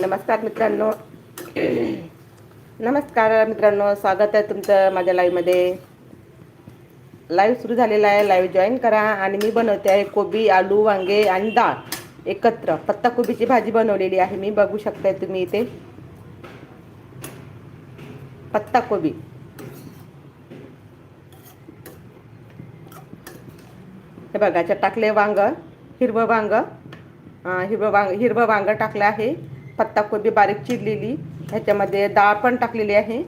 नमस्कार मित्रांनो. नमस्कार मित्रांनो स्वागत आहे तुमचं माझ्या लाईव्हमध्ये लाईव्ह सुरू झालेला आहे लाईव्ह जॉईन करा. आणि मी बनवते आहे कोबी आलू वांगे आणि डाळ एकत्र. पत्ताकोबीची भाजी बनवलेली आहे. मी बघू शकताय तुम्ही इथे. पत्ताकोबी हे बघा टाकले वांग हिरवं वांग. हिरवं वांग हिरवं वांग टाकलं आहे. पत्ताकोबी बारीक चिरलेली. ह्याच्यामध्ये डाळ पण टाकलेली आहे.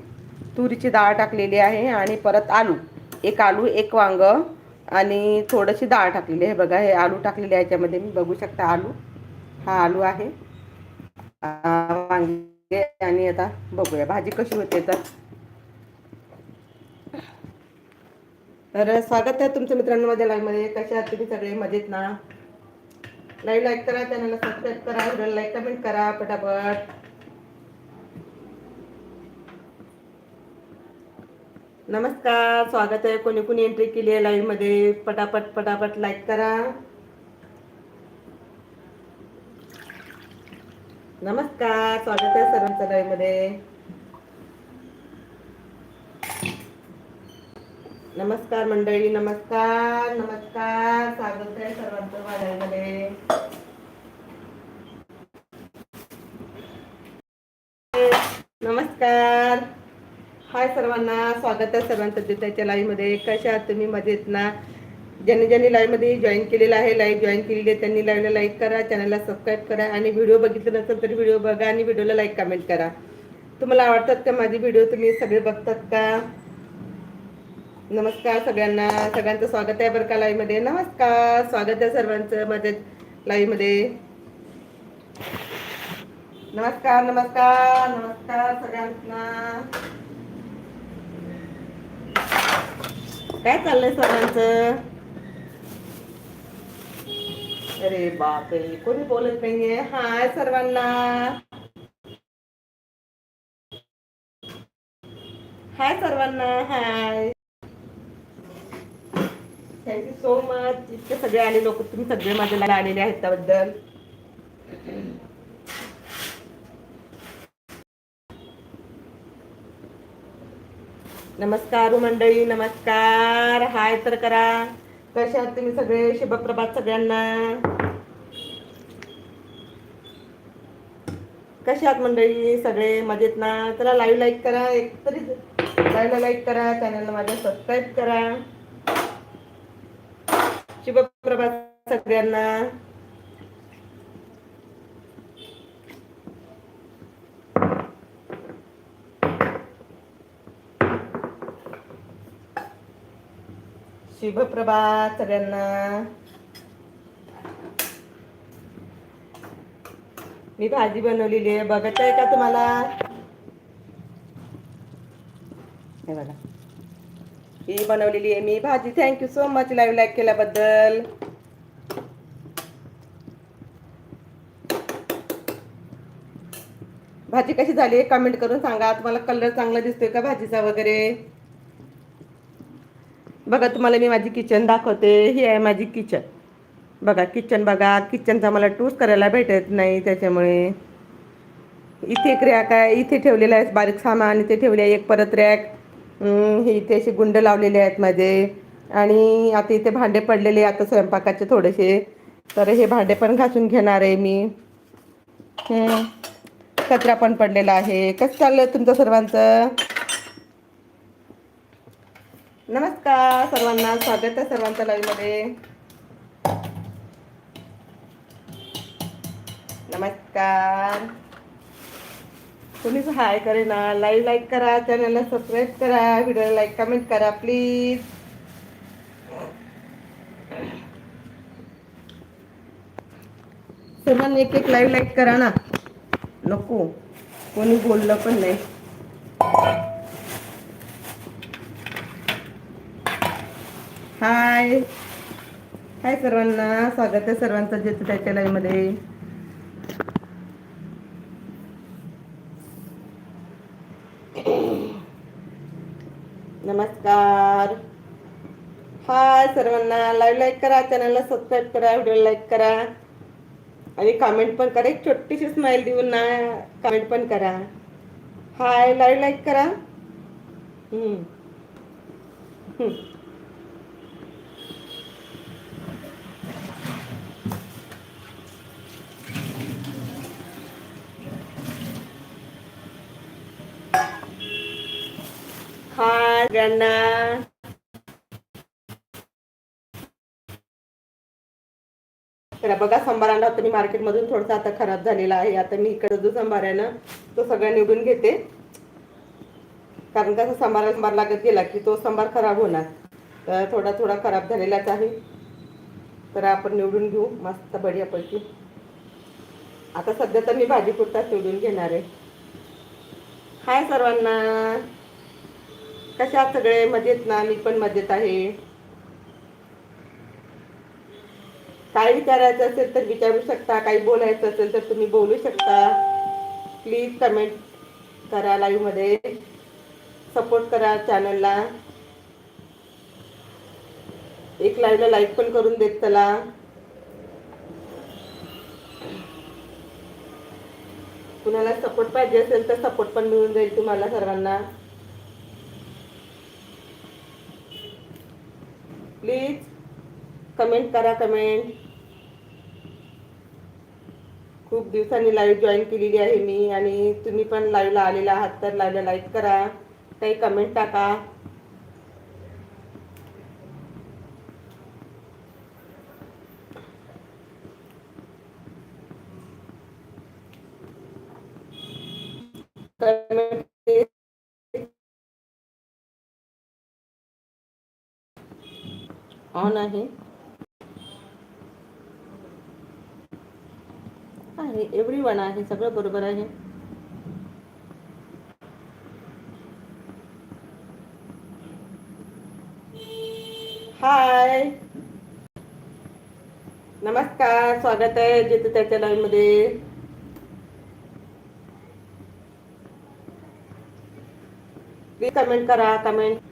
तुरीची डाळ टाकलेली आहे आणि परत आलू. एक आलू एक वांग आणि थोडीशी डाळ टाकलेली आहे. बघा हे आलू टाकलेले आहे याच्यामध्ये. मी बघू शकता आलू. हा आलू आहे. वांगे आणि आता बघूया. भाजी कशी होते तर. तर स्वागत आहे तुमच्या मित्रांनो माझ्या लाईव्हमध्ये कशा आहात तुम्ही सगळे? मजेत ना? लाईव्ह लाईक करा चॅनलला सबस्क्राईब करा व्हिडिओला लाईक कमेंट करा पटापट. नमस्कार स्वागत आहे. कोणी कोणी एंट्री केली आहे लाईव्हमध्ये? पटापट पटापट लाईक करा. नमस्कार स्वागत आहे सर्वांचं मध्ये. नमस्कार मंडळी नमस्कार नमस्कार. स्वागत आहे सर्वांचं वाड्यामध्ये नमस्कार. हाय सर्वांना स्वागत आहे सर्वांचं जिताच्या लाईव्हमध्ये कशा आहात तुम्ही? मजेत ना? ज्यांनी ज्यांनी लाईव्ह जॉईन केलेलं आहे लाईव्ह जॉईन केलेली आहे त्यांनी लाईव्हला लाईक करा चॅनलला सबस्क्राईब करा आणि व्हिडिओ बघितला नसेल तर व्हिडिओ बघा आणि व्हिडिओला लाईक कमेंट करा. तुम्हाला आवडतात का माझे व्हिडिओ तुम्ही सगळे बघतात का? नमस्कार सगळ्यांना. सगळ्यांचं स्वागत आहे बरं का लाईव्हमध्ये. नमस्कार. स्वागत आहे सर्वांचं माझ्या लाईव्हमध्ये. नमस्कार नमस्कार नमस्कार सगळ्यांना. काय चाललंय सर्वांचं? अरे बापरे कोणी बोलत नाहीये. हाय सर्वांना. हाय सर्वांना. हाय. सो मच इतके सगळे आले लोक तुम्ही सगळे माझ्या आलेले आहेत त्याबद्दल. नमस्कार मंडळी नमस्कार. हाय तर करा. कशा आहात तुम्ही सगळे? शुभप्रभात सगळ्यांना. कशा आहात मंडळी सगळे? मजेत ना? चला लाईव्ह लाईक करा. एक तरी लाईव्हला लाईक करा. चॅनलला माझ्या सबस्क्राईब करा. शुभप्रभात सगळ्यांना. शुभप्रभात सगळ्यांना. मी भाजी बनवलेली आहे. बघत आहे का तुम्हाला? हे बघा. ही बनवलेली आहे मी. भाजी thank you so much live like केल्याबद्दल. भाजी कशी झाली आहे कमेंट करून सांगा. तुम्हाला कलर चांगला दिसतोय का भाजीचा वगैरे? बघा तुम्हाला मी माझी किचन दाखवते. ही आहे माझी किचन बघा किचन बघा. किचनचा मला टूस करायला भेटत नाही त्याच्यामुळे. इथे एक रॅक आहे. इथे ठेवलेलं आहे बारीक सामान. इथे ठेवले आहे एक परत रॅक हे इथे असे गुंड लावलेले आहेत माझे. आणि आता इथे भांडे पडलेले आता स्वयंपाकाचे थोडेसे. तर हे भांडे पण घासून घेणार आहे मी. कचरा पण पडलेला आहे. कसं चाललं तुमचं सर्वांचं? नमस्कार सर्वांना स्वागत आहे सर्वांचं लाईव्हमध्ये नमस्कार. कोणीच हाय करे ना लाईव्ह लाईक करा चॅनलला सबस्क्राईब करा व्हिडिओला लाईक कमेंट करा प्लीज. सर्वांनी एक एक लाईव्ह लाईक करा ना. नको कोणी बोललं पण नाही. हाय. हाय सर्वांना स्वागत आहे सर्वांचं जे त्याच्या लाईव्ह नमस्कार. हाय सर्वांना लाईव्ह लाईक करा चॅनलला सबस्क्राईब करा व्हिडिओ लाईक करा. आणि कमेंट पण करा. एक छोटीशी स्माइल देऊन ना कमेंट पण करा. हाय लाईव्ह लाईक करा. हम्म. हम्म. हाय सगळ्यांना तर बघा संभार आणला होता मी मार्केटमधून थोडासा आता खराब झालेला आहे. आता मी इकडे जो संभार आहे ना तो सगळा निवडून घेते. कारण कसं संभार सांबार लागत गेला की तो सांबार खराब होणार. तर थोडा थोडा खराब झालेलाच आहे. तर आपण निवडून घेऊ. मस्त बढियापैकी. आता सध्या तर मी भाजी पुरताच निवडून घेणार आहे. हाय सर्वांना. कशा सगळे मजेत ना मी पण मजेत आहे. काय विचारायचं असेल तर विचारू शकता काही बोलायचं असेल तर तुम्ही बोलू शकता. प्लीज कमेंट करा लाईव्हमध्ये. सपोर्ट करा चॅनलला एक लाईव्हला लाईक पण करून देत चला. कुणाला सपोर्ट पाहिजे असेल तर सपोर्ट पण मिळून जाईल तुम्हाला सर्वांना. प्लीज कमेंट करा कमेंट खूप दिवसांनी लाईव्ह जॉईन केलेली आहे मी आणि तुम्ही पण लाईव्हला आलेला आहात तर लाईव्हला लाईक करा. काही कमेंट टाका. ऑन आहे. आहे एव्हरी वन आहे, सगळं बरोबर आहे. हाय नमस्कार, स्वागत आहे जिथे त्याच्या लाईव्ह मध्ये. कमेंट करा कमेंट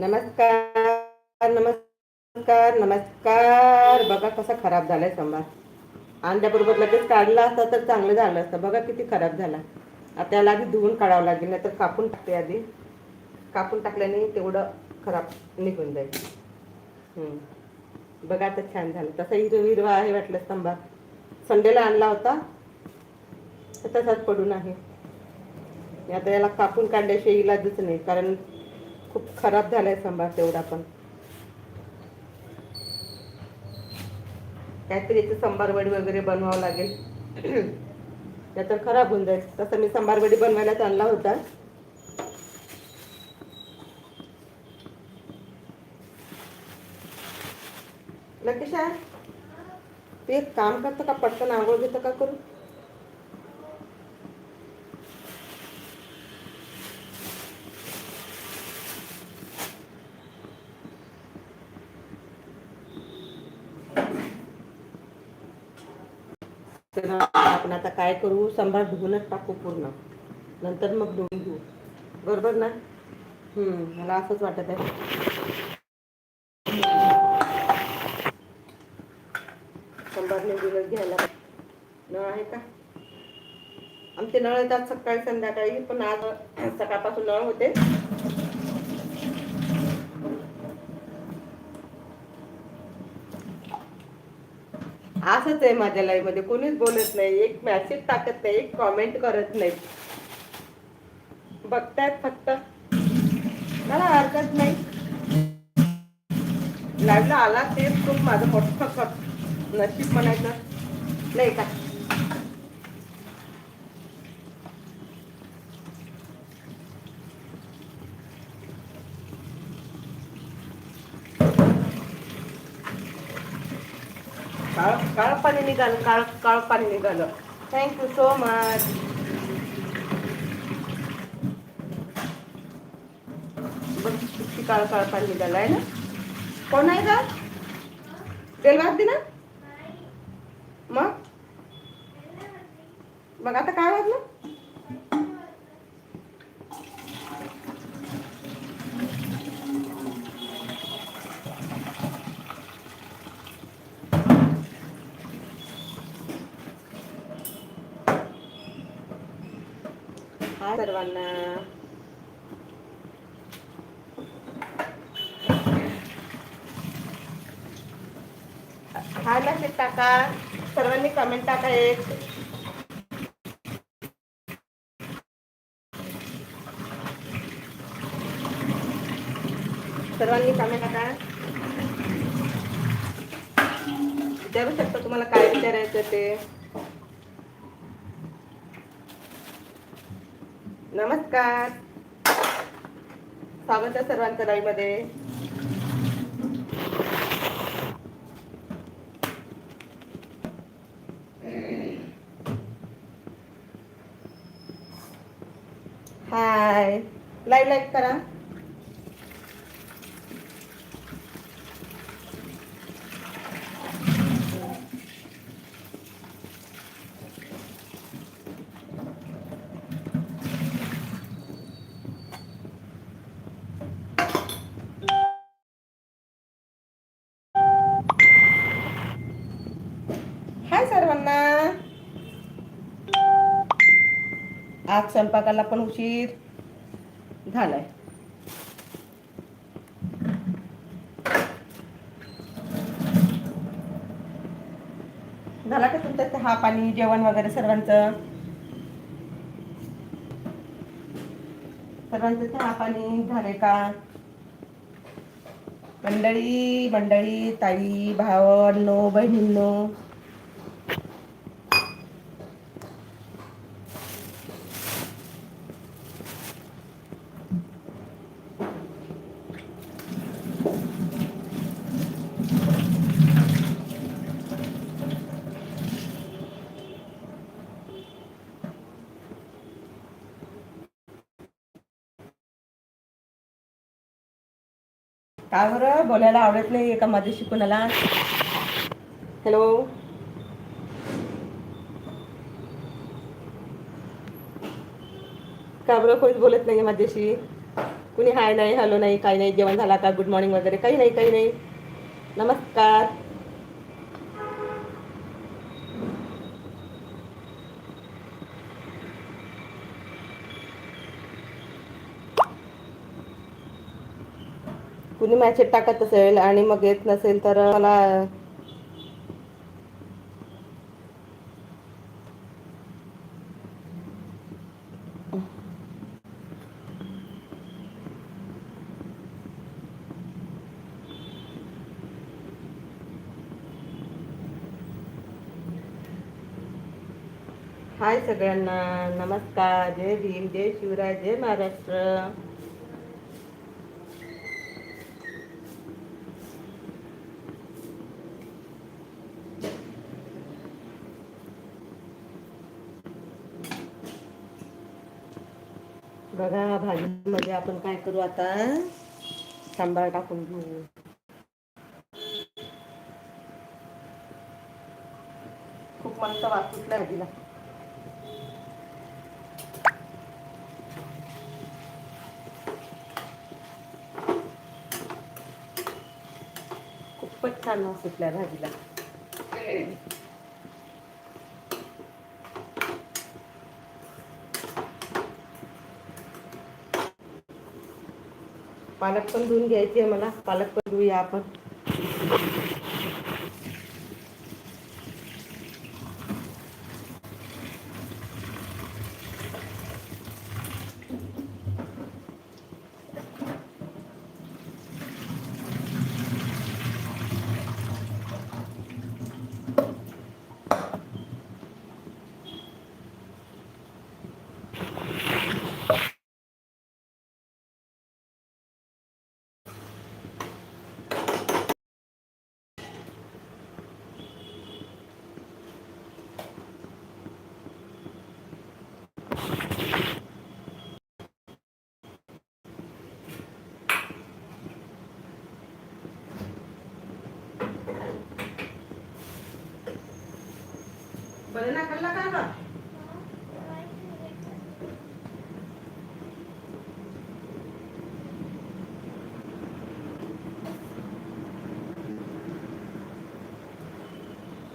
नमस्कार नमस्कार नमस्कार. बघा कसा खराब झालाय सांबार अंड्याबरोबर लगेच काढला असता तर चांगलं झालं असतं. बघा किती खराब झाला. आता याला आधी धुवून काढावं लागेल नाही तर कापून टाकते आधी. कापून टाकल्याने तेवढं खराब निघून जाईल. बघा आता छान झालं. तसा हिरव हिरवा आहे वाटलं सांबार संडेला आणला होता. तर तसाच पडून आहे. आता याला कापून काढल्याशिवाय इलाजच नाही कारण खूप खराब झालाय सांबार तेवढा पण. काहीतरी याचं सांबारवडी वगैरे बनवावं लागेल. त्या तर खराब होऊन जाईल. तसं मी सांबारवडी बनवायलाच आणला होता. लकेशा तू एक काम करतं का? पटकन आंघोळ घेतं का करू तर आपण आता काय करू? सांबार धुवूनच टाकू पूर्ण. नंतर मग धुवून घेऊ. बरोबर ना? हम्म, मला असंच वाटत आहे. सांबारने दिवस घ्यायला. नळ आहे का? आमचे नळ येतात सकाळी संध्याकाळी पण आज सकाळपासून नळ होते. असंच आहे माझ्या लाईफमध्ये कोणीच बोलत नाही. एक मेसेज टाकत नाही. एक कॉमेंट करत नाही. बघतायत फक्त. मला हरकत नाही. लाईव्हला आला तेच खूप माझं मोठं नशीब म्हणायचं. नाही का काळ काळ पाणी निघालं काळ काळ पाणी निघालं. थँक्यू सो मच बघ किती काळ काळ पाणी निघालं आहे ना? कोण आहे का तेल दे ना मग? मग आता काय वाजलं हाय सर्वांना. हाय मेसेज टाका. सर्वांनी कमेंट टाका एक. सर्वांनी कमेंट टाका. विचारू शकता तुम्हाला काय विचारायचं ते. नमस्कार. स्वागत आहे सर्वांचं लाईव्हमध्ये हाय. लाईव्ह लाईक करा हाय सर्वांना आज स्वयंपाकाला पण उशीर झालाय. झाला का तुमचं चहा पाणी जेवण वगैरे सर्वांचं? सर्वांचं चहा पाणी झाले का? मंडळी मंडळी ताई भावांनो बहिणींनो का बरं? बोलायला आवडत नाही एका माझ्याशी कोणाला. हॅलो का बरं? कोणीच बोलत नाही माझ्याशी कुणी हाय नाही हॅलो नाही काही नाही जेवण झाला का गुड मॉर्निंग वगैरे काही नाही काही नाही. नमस्कार. कुणी मॅसेज टाकत असेल आणि मग येत नसेल तर मला हाय सगळ्यांना. नमस्कार. जय भीम जय शिवराय जय महाराष्ट्र बघा भाजीमध्ये आपण काय करू आता? सांबार टाकून घेऊ. खूप मस्त वास सुटला भाजीला. खूपच छान वास सुटला भाजीला. पालक पण धुवून घ्यायची आहे मला. पालक पण धुऊया आपण. बनना खाल्ला का ग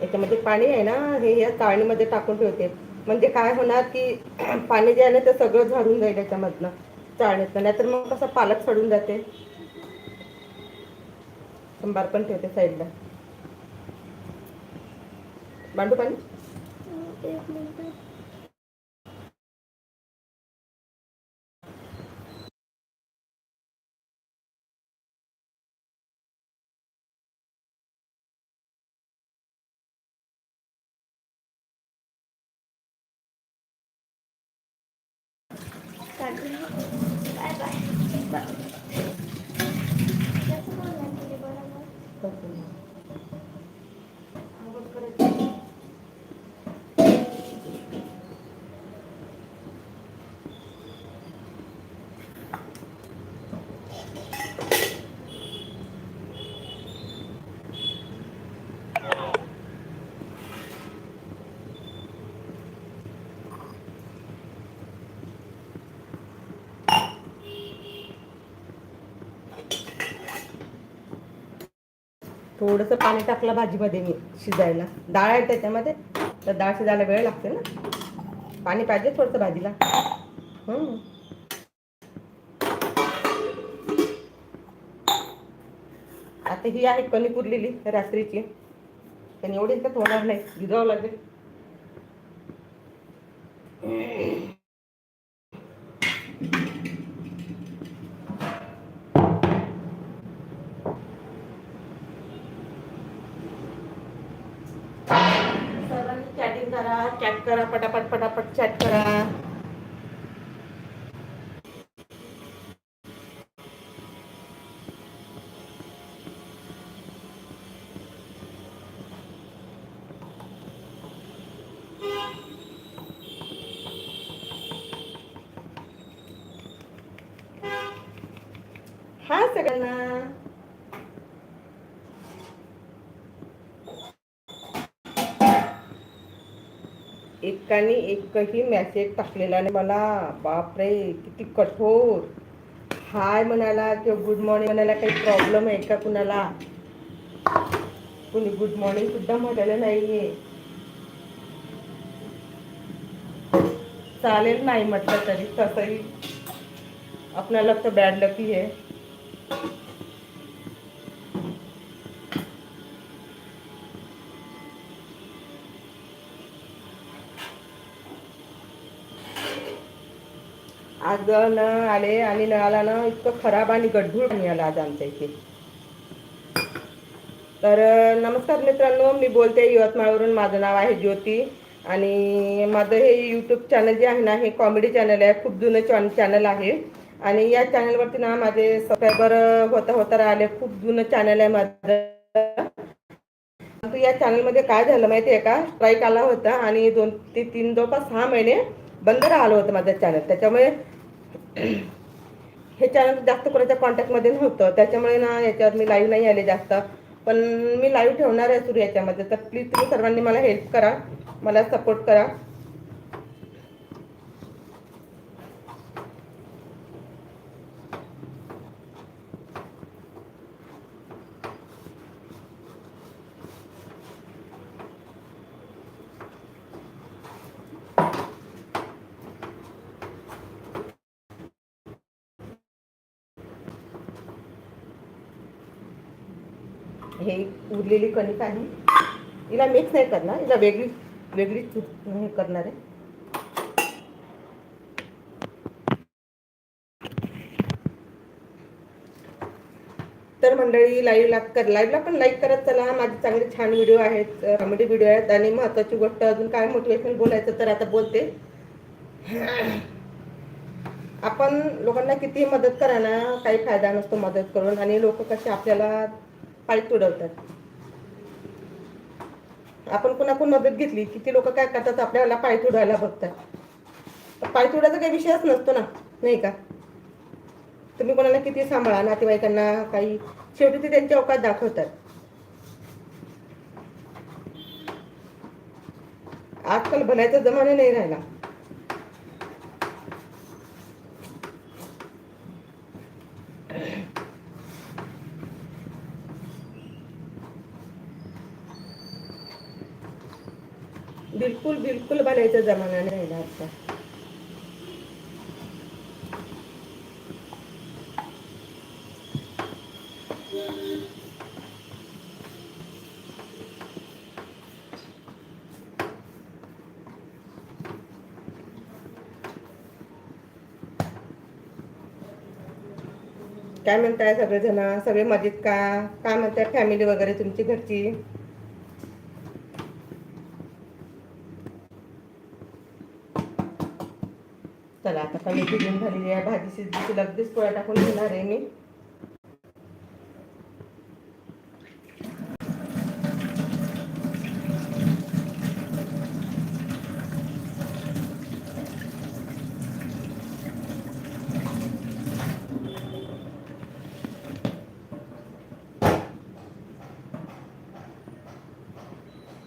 याच्यामध्ये पाणी आहे ना हे या चाळणीमध्ये टाकून ठेवते. म्हणजे काय होणार की पाणी जे आहे ना ते सगळं झाडून जाईल याच्यामधनं चाळणीतनं. नाहीतर मग कसं पालक सडून जाते. संभार पण ठेवते साईडला. बांडू पाणी? एक मिनिट बाय बाय थोडंसं पाणी टाकलं भाजीमध्ये मी शिजायला. डाळ आहे त्याच्यामध्ये तर डाळ शिजायला वेळ लागते ना. पाणी पाहिजे थोडंसं भाजीला. आता ही आहे कणिक उरलेली रात्रीची. पण एवढी तर होणार नाही भिजावं लागेल सर्वांनी चॅटिंग करा चॅट करा पटापट पटापट चॅट करा हा सगळ्यांना एकाने एकही मॅसेज टाकलेला नाही. मला बापरे किती कठोर. हाय म्हणाला किंवा गुड मॉर्निंग म्हणायला काही प्रॉब्लेम आहे का कुणाला? कुणी गुड मॉर्निंग सुद्धा म्हटलेलं नाहीये. चालेल नाही म्हटलं तरी तसंही. आपल्याला तर बॅड लकी आहे. आज न आले आणि नळाला ना इतकं खराब आणि गडबूळ पाणी आलं आज आमच्या इथे. तर नमस्कार मित्रांनो मी बोलते यवतमाळवरून. माझं नाव आहे ज्योती आणि माझं हे यूट्यूब चॅनल जे आहे ना हे कॉमेडी चॅनल आहे. खूप जुनं चॅन चॅनल आहे. आणि या चॅनलवरती ना माझे सबस्क्रायबर होता होता राहिले. खूप जुनं चॅनल आहे माझं. परंतु या चॅनलमध्ये काय झालं माहिती आहे का? स्ट्राईक आला होता आणि दोन ते तीन जवळपास सहा महिने बंद राहिलं होतं माझं चॅनल त्याच्यामुळे हे चॅनल जास्त कोणाच्या कॉन्टॅक्टमध्ये नव्हतं. त्याच्यामुळे ना याच्यावर मी लाईव्ह नाही आले जास्त. पण मी लाईव्ह ठेवणार आहे सुरू याच्यामध्ये तर प्लीज तुम्ही सर्वांनी मला हेल्प करा. मला सपोर्ट करा. हे उरलेली कणिक आहे. हिला मिक्स नाही करणार. हिला वेगळी वेगळीच हे करणार आहे. तर मंडळी लाईव्हला कर लाईव्हला पण लाईक करत चला. माझे चांगले छान व्हिडिओ आहेत कॉमेडी व्हिडिओ आहेत आणि महत्त्वाची गोष्ट अजून काय मोटिवेशनल बोलायचं तर आता बोलते. आपण लोकांना किती मदत करा ना काही फायदा नसतो मदत करून. आणि लोक कसे आपल्याला पाय तुडवतात आपण कुणाकडून मदत घेतली किती लोक काय करतात आपल्याला पाय तुडायला बघतात. पाय तुडायचा काही विषयच नसतो ना नाही का? तुम्ही कोणाला किती सांभाळा नातेवाईकांना काही शेवटी ते त्यांच्या अवकात दाखवतात. आजकाल भलायचा जमाना नाही राहिला. करायचा जमाना नाही राहिला आता काय म्हणताय सगळेजण? सगळे मजेत का? काय म्हणताय? फॅमिली वगैरे तुमची घरची? चला, आता कमी भिजून झालेली आहे भाजी शिजली लगेच पोळ्या टाकून घेणार आहे मी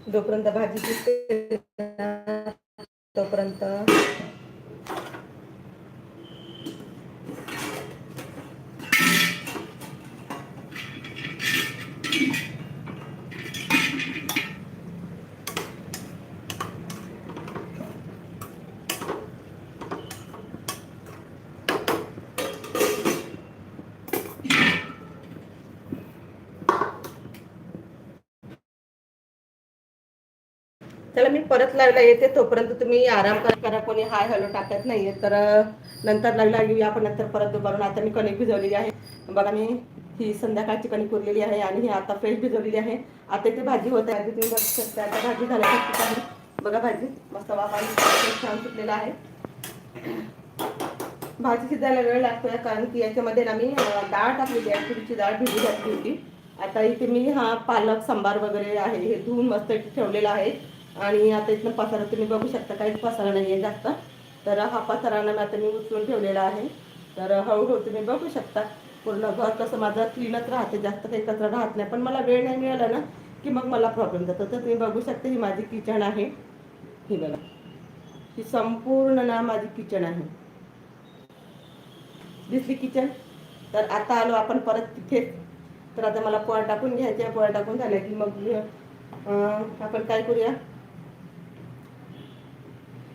जोपर्यंत भाजी शिजते तोपर्यंत त्याला मी परत लाईव्हला येते तोपर्यंत तुम्ही आराम करा करा. कोणी हाय हॅलो टाकत नाहीये. तर नंतर लाईव्हला येऊया आपण नंतर परत दुपारून आता मी कणिक भिजवलेली आहे. बघा मी ही संध्याकाळची कणिक उरलेली आहे आणि ही आता फ्रेश भिजवलेली आहे. आता इथे भाजी होत आहे. तुम्ही बघू शकता आता भाजी झाल्यासारखीच आहे. बघा भाजी मस्त वापा छान सुटलेला आहे. भाजी शिजायला वेळ लागतोय कारण की याच्यामध्ये ना मी डाळ टाकलेली आहे. तुरीची डाळ भिजू घातली होती. आता इथे मी हा पालक सांबार वगैरे आहे. हे धुवून मस्त ठेवलेला आहे. आणि आता इथनं पसारा तुम्ही बघू शकता काहीच पसारा नाही आहे जास्त. तर हा पसारा ना आता मी उचलून ठेवलेला आहे. तर हळूहळू तुम्ही बघू शकता पूर्ण घर कसं माझं क्लीनच राहते जास्त काही कचरा राहत नाही. पण मला वेळ नाही मिळाला ना की मग मला प्रॉब्लेम जातो. तर तुम्ही बघू शकता ही माझी किचन आहे. ही बघा. ही संपूर्ण ना माझी किचन आहे. दिसली किचन? तर आता आलो आपण परत तिथेच तर आता मला पोळा टाकून घ्यायचं आहे. पोळा टाकून झाल्या की मग आपण काय करूया?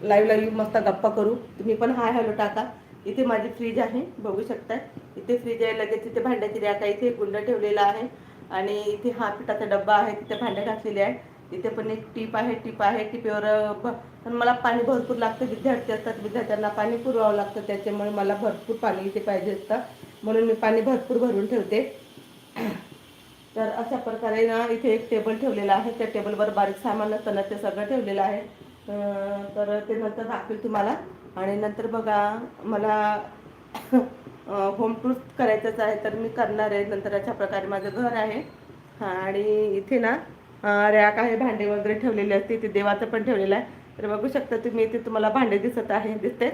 लाईव्हला येऊ मस्त गप्पा करू. तुम्ही पण हाय हॅलो टाका. इथे माझी फ्रीज आहे बघू शकताय. इथे फ्रीज आहे लगेच इथे भांड्याची रॅक आहे. इथे गुंड ठेवलेला आहे. आणि इथे हा पिठाचा डब्बा आहे तिथे भांडे घातलेले आहे इथे पण एक टीप आहे टीप आहे टिपेवर पण मला पाणी भरपूर लागतं. विद्यार्थी असतात विद्यार्थ्यांना पाणी पुरवावं लागतं. त्याच्यामुळे मला भरपूर पाणी इथे पाहिजे असतं. म्हणून मी पाणी भरपूर भरून ठेवते. तर अशा प्रकारे ना इथे एक टेबल ठेवलेला आहे. त्या टेबलवर बारीक सामान असताना ते सगळं ठेवलेलं आहे. तर ते नंतर दाखवेल तुम्हाला. आणि नंतर बघा मला होम टूर करायचंच आहे तर मी करणार आहे. नंतर अशा प्रकारे माझं घर आहे. आणि इथे ना रॅक आहे भांडे वगैरे ठेवलेले असते इथे देवाचं पण ठेवलेलं आहे. तर बघू शकता तुम्ही इथे तुम्हाला भांडे दिसत आहे दिसते.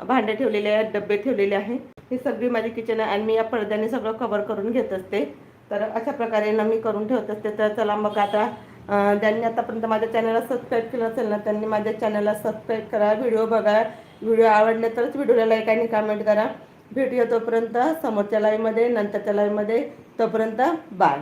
भांडे ठेवलेले आहेत डबे ठेवलेले आहे. ही सगळी माझी किचन आहे आणि मी या पडद्याने सगळं कवर करून घेत असते. तर अशा प्रकारे ना मी करून ठेवत असते. तर चला मग आता ज्यांनी आतापर्यंत माझ्या चॅनलला सबस्क्राईब केलं असेल ना त्यांनी माझ्या चॅनलला सबस्क्राईब करा व्हिडिओ बघा. व्हिडिओ आवडले तरच व्हिडिओला लाईक आणि कमेंट करा. भेटूया तोपर्यंत समोरच्या लाईव्हमध्ये नंतरच्या लाईव्हमध्ये तोपर्यंत बाय